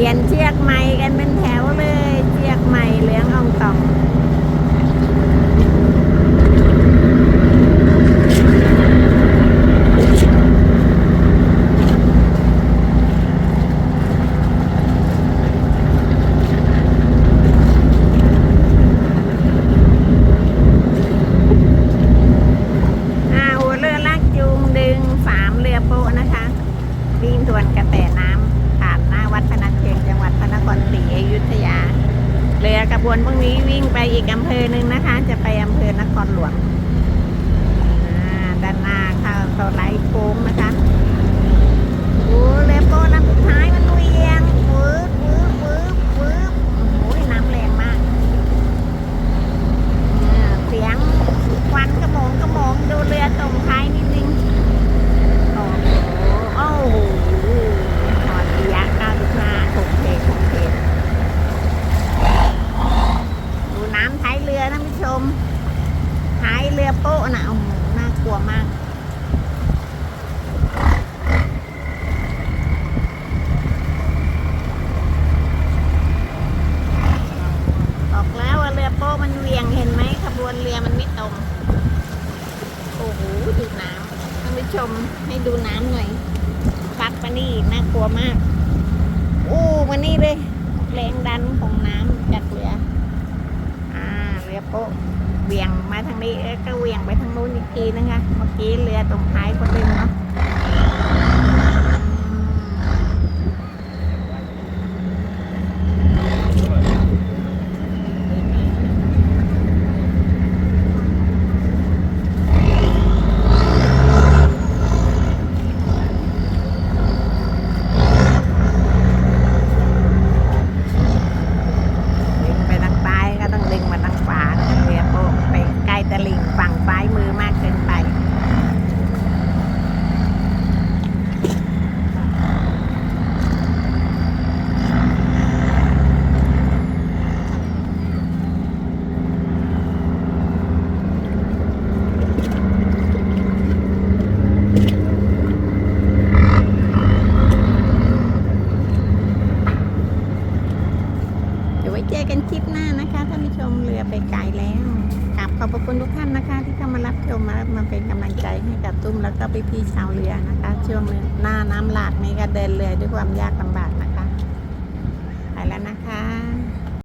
เรียนเชียกใหม่กันเป็นแถวเลยเชียกใหม่เหลืององอ่องเรือโปนะคะวิ่งทวนกระแตน้ำ รศรีอยุธยา เรือกระบวนพวกนี้วิ่งไปอีกอำเภอหนึ่งนะคะ จะไปอำเภอนครหลวงด้านหน้าเข้าสไลด์โค้งนะคะโอ้เล็บก็ายเรือท่าผู้ชมท้ายเรือโป๊ะนะโอ้โหน่ากลัวมากบอกแล้วว่าเรือโป๊ะมันเวียงเห็นไหมขบวนเรือมันไม่ตรงโอ้โหดูน้ำท่านผู้ชมให้ดูน้ำหน่อยปักมานี่น่ากลัวมาก อู้มานี่เลยแรงดันของน้ำจากเรือ อ่าเรือโป๊ะเหวียง มีเอ๊ะก็เวียงไปทางนู้นอีกทีนะคะเมื่อกี้เรือตรงท้ายคนดึงเนาะดึงไปทางซ้ายก็ต้องดึงมาทางขวาเรือโป๊ะไปใกล้ตะลิ่งฝั่งซ้ายมือมากเกินไป เดี๋ยวไว้เจอ กันคลิปหน้านะคะท่านผู้ชมเรือไปไกลแล้วกลับขอบพระคุณทุกท่านนะคะ ที่เข้ามารับชมมามาเป็นกำลังใจให้กับตุ้มแล้วก็พี่ๆชาวเรือนะคะช่วงหน้าน้ำหลากนี้ก็เดินเรือด้วยความยากลำบาก